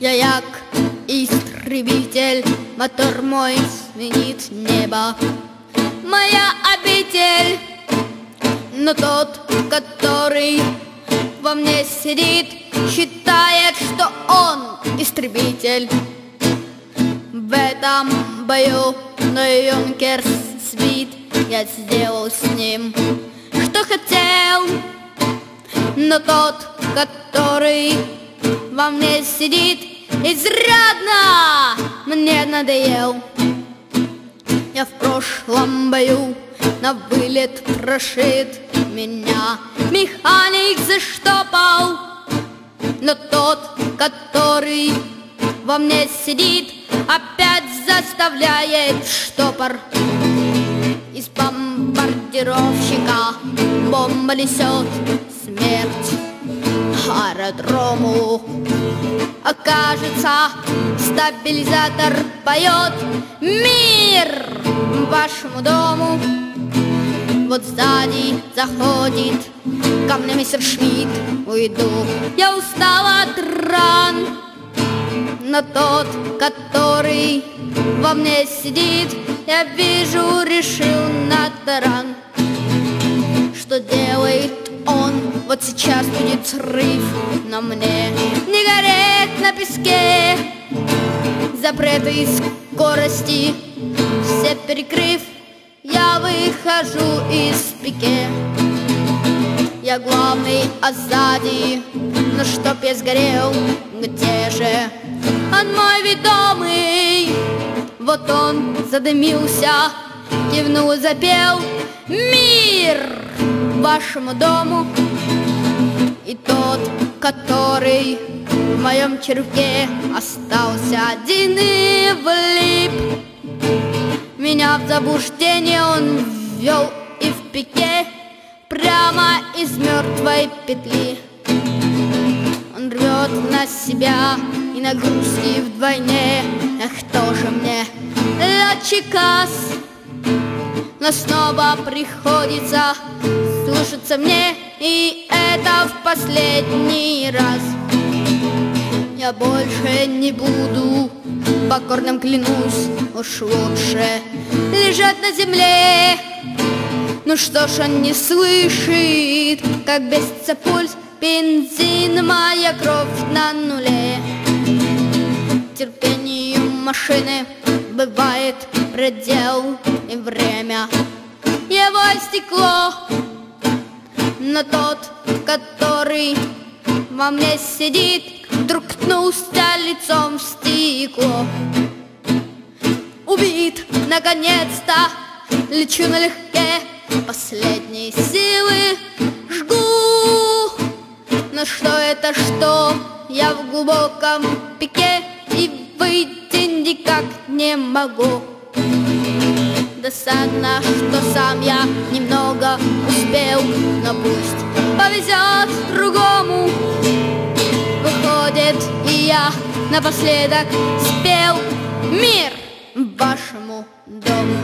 Я як истребитель, мотор мой сменит небо. Моя обитель, но тот, который во мне сидит, считает, что он истребитель. В этом бою на Юнкерс свит я сделал с ним, что хотел. Но тот, который во мне сидит, изрядно мне надоел. Я в прошлом бою на вылет прошит меня. Механик заштопал Но тот, который во мне сидит Опять заставляет штопор. Из бомбардировщика бомба несет смерть аэродрому. Окажется, стабилизатор поет. Мир вашему дому. Вот сзади заходит ко мне мистер Шмидт. Уйду, я устала от ран. Но тот, который во мне сидит Я вижу, решил на таран. Что делает вот сейчас будет срыв на мне. Не гореть на песке Запреты и скорости Все перекрыв Я выхожу из пике. Я главный, а сзади Ну чтоб я сгорел Где же он мой ведомый? Вот он задымился Кивнул, запел Мир вашему дому. И тот, который в моем черве остался один и влип. Меня в заблуждение он ввел и в пике Прямо из мертвой петли. Он рвет на себя и нагрузки вдвойне. Эх, тоже мне летчикас Но снова приходится слушаться мне И это в последний раз. Я больше не буду покорным клянусь Уж лучше лежать на земле. Ну что ж он не слышит, как бесится пульс Бензин, моя кровь на нуле. Терпению машины бывает предел И время. Его стекло но тот, который во мне сидит, Вдруг ткнулся лицом в стекло. Убит, наконец-то, лечу налегке, Последние силы жгу. Но что это, что я в глубоком пике И выйти никак не могу. Досадно, что сам я немного успел. Но пусть повезет другому Выходит, и я напоследок спел. Мир вашему дому